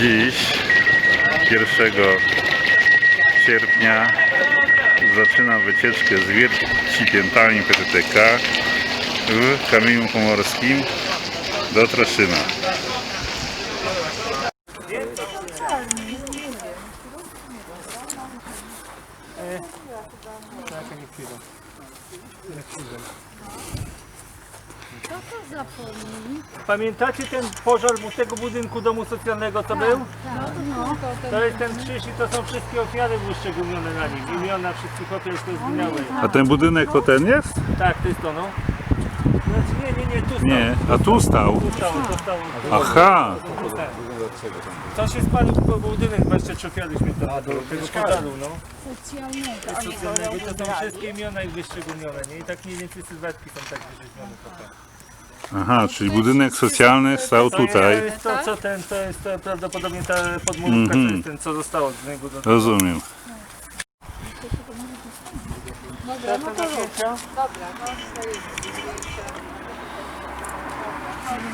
Dziś, 1 sierpnia, zaczynam wycieczkę z wiercipiętami PTTK w Kamieniu Pomorskim do Troszyna. Pamiętacie ten pożar bu- tego budynku domu socjalnego, co był? To jest ten krzyż i to są wszystkie ofiary wyszczególnione na nim. Imiona wszystkich ofiar, które zginęły. A ten budynek to ten jest? Tak, to jest to, no. Nie, nie, nie, tu stał. Nie, a tu stał. Tu stał, tu stał. Aha, Co się spalił tylko budynek, 23 ofiary śmiertelnego, tego pożaru, no. Socjalnego. To są wszystkie imiona i wyszczególnione, nie? I tak mniej więcej sylwetki są tak wyrzeźbione potem. aha, czyli budynek socjalny stał To tutaj. jest to, co ten, to jest to prawdopodobnie ta podmurówka, Mhm. to jest ten, co zostało z niego do Rozumiem.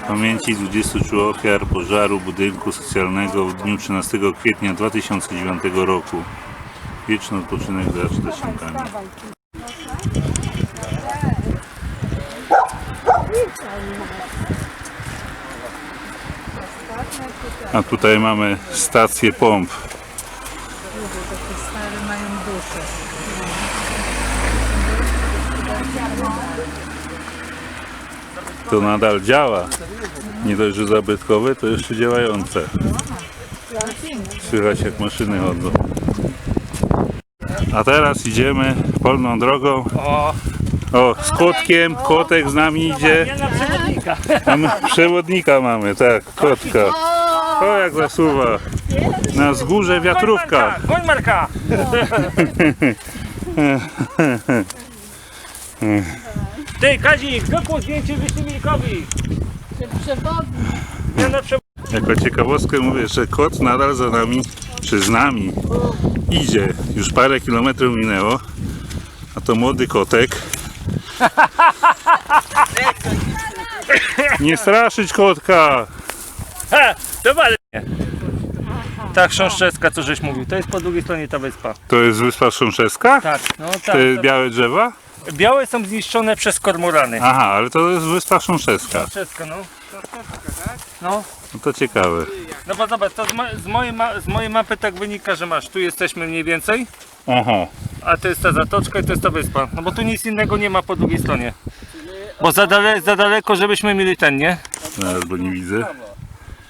Pamięci 23 ofiar pożaru budynku socjalnego w dniu 13 kwietnia 2009 roku. Wieczny odpoczynek za czterośnikami. A tutaj mamy stację pomp. Stare mają duszę. To nadal działa. Nie dość, że zabytkowe, to jeszcze działające. Słychać jak maszyny chodzą. A teraz idziemy polną drogą. O, z kotkiem, kotek z nami idzie. nie na przewodnika. Mamy przewodnika mamy, tak, kotka. O, jak zasuwa. Na wzgórze wiatrówka. Goń Marka! Ty Kazik, zrób zdjęcie wyślij Milkowi. Przewodnik. Na. Jako ciekawostkę mówię, że kot nadal za nami, czy z nami idzie. Już parę kilometrów minęło. A to młody kotek. Nie straszyć kotka! Ha, to wale. Ta chrząszczewska, co żeś mówił, to jest po drugiej stronie ta wyspa. To jest wyspa Sząszewska? Tak, no tak. To jest to- białe drzewa? Białe są zniszczone przez kormorany. Aha, ale to jest wyspa Sząszewska. Chrząszczewska, no. No, No to ciekawe. no bo zobacz, to z, mo- z, mojej ma- z mojej mapy tak wynika, że masz, tu jesteśmy mniej więcej, Aha. a to jest ta zatoczka i to jest ta wyspa. No bo tu nic innego nie ma po drugiej stronie. Bo za, dale, za daleko, żebyśmy mieli ten, nie? Zaraz, bo nie widzę.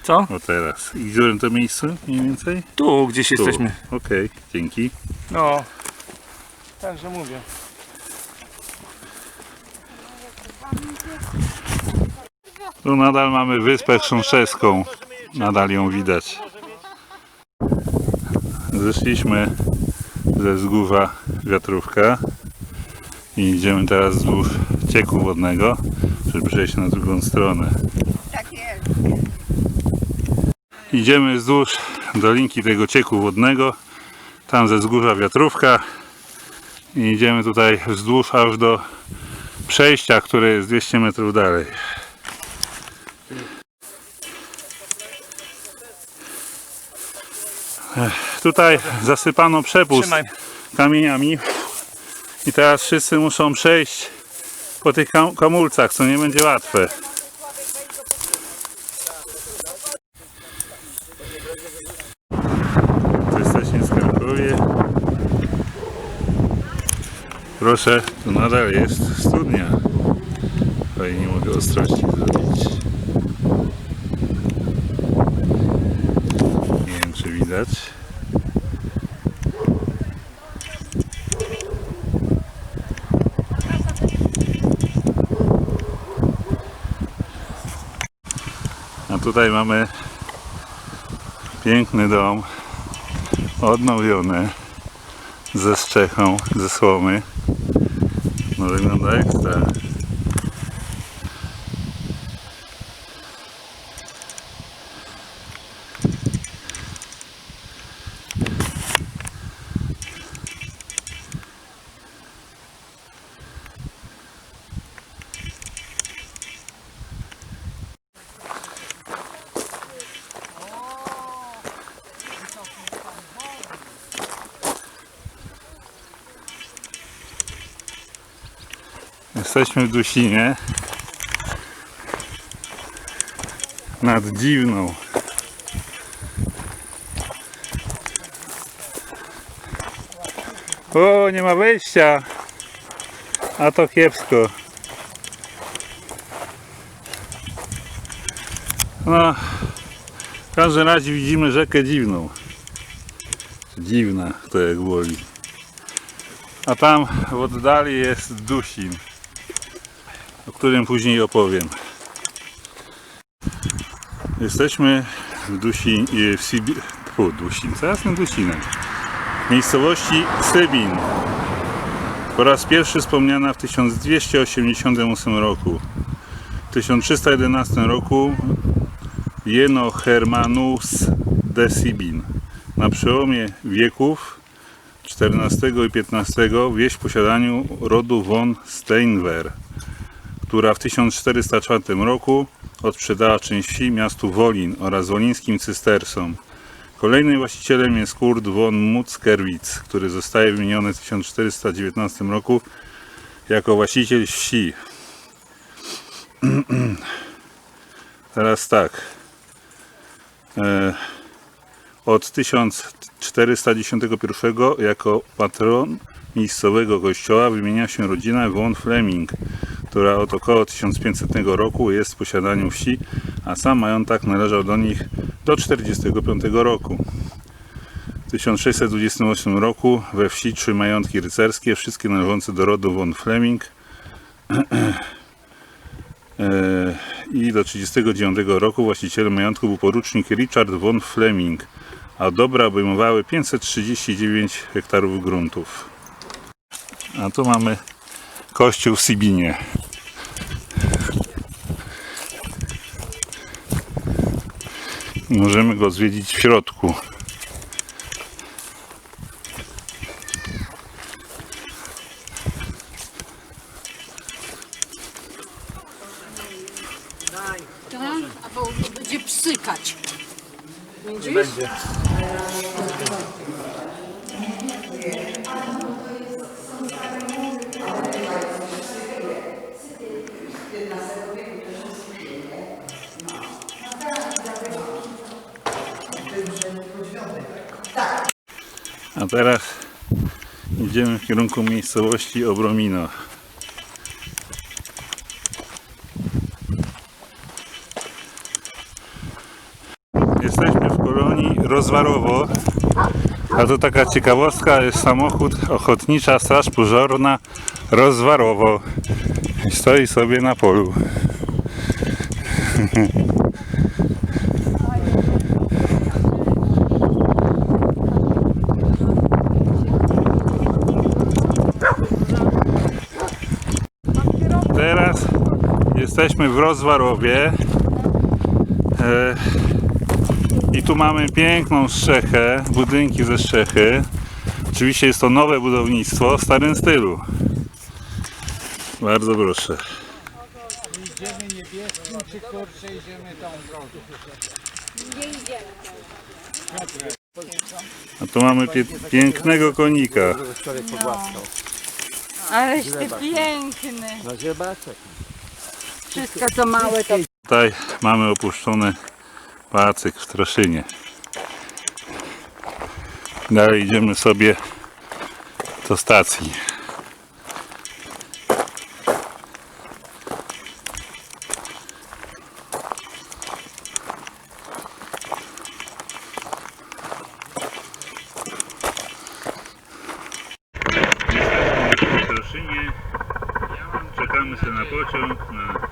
Co? O teraz. I gdzie to miejsce mniej więcej? Tu gdzieś Tu. jesteśmy. Okej, dzięki. No. Także mówię. Tu nadal mamy wyspę Chrząszewską. Nadal ją widać. Zeszliśmy ze wzgórza wiatrówka i idziemy teraz wzdłuż cieku wodnego, żeby przejść na drugą stronę. Idziemy wzdłuż dolinki tego cieku wodnego, tam ze wzgórza wiatrówka i idziemy tutaj wzdłuż aż do przejścia, które jest 200 metrów dalej. Tutaj zasypano przepust Trzymaj. kamieniami i teraz wszyscy muszą przejść po tych kam- kamulcach, co nie będzie łatwe. To jesteśmy w Krakowie. Proszę, tu nadal jest studnia. Ale nie mogę ostrości zrobić. Nie wiem, czy widać. A tutaj mamy piękny dom, odnowiony, ze strzechą, ze słomy. No wygląda ekstra. Jesteśmy w Dusinie. Nad Dziwną. O, nie ma wejścia. A to kiepsko. No, w każdym razie widzimy rzekę dziwną. Dziwna, to jak woli. A tam w oddali jest Dusin, o którym później opowiem. Jesteśmy w Dusin, w Sibi... Fu, Dusin, ja jestem Dusinem? W miejscowości Sybin. Po raz pierwszy wspomniana w 1288 roku. W 1311 roku Jeno Hermanus de Sibin. Na przełomie wieków XIV i XV wieś w posiadaniu rodu von Steinwehr, która w 1404 roku odsprzedała część wsi miastu Wolin oraz wolińskim cystersom. Kolejnym właścicielem jest Kurt von Mutzkerwitz, który zostaje wymieniony w 1419 roku jako właściciel wsi. Teraz tak. E, od 1411 jako patron miejscowego kościoła wymienia się rodzina von Fleming, która od około 1500 roku jest w posiadaniu wsi, a sam majątek należał do nich do 45 roku. W 1628 roku we wsi trzy majątki rycerskie, wszystkie należące do rodu von Fleming e, i do 1939 roku właścicielem majątku był porucznik Richard von Fleming, a dobra obejmowały 539 hektarów gruntów. A tu mamy kościół w Sibinie. Możemy go zwiedzić w środku. A bo będzie psykać. Będzie. A teraz idziemy w kierunku miejscowości Obromino. Jesteśmy w kolonii Rozwarowo. A to taka ciekawostka, jest samochód Ochotnicza Straż Pożarna Rozwarowo. I Stoi sobie na polu. Teraz jesteśmy w Rozwarowie. E, I tu mamy piękną strzechę, budynki ze strzechy. Oczywiście jest to nowe budownictwo w starym stylu. Bardzo proszę. Idziemy niebieskim, czy kurczę idziemy tą drogą? A tu mamy pie pięknego konika. Pogłaskał. Aleś ty piękny. No zobaczę. Wszystko co małe to Tutaj mamy opuszczony pacyk w Troszynie. Dalej idziemy sobie do stacji. Troszynie czekamy sobie na pociąg na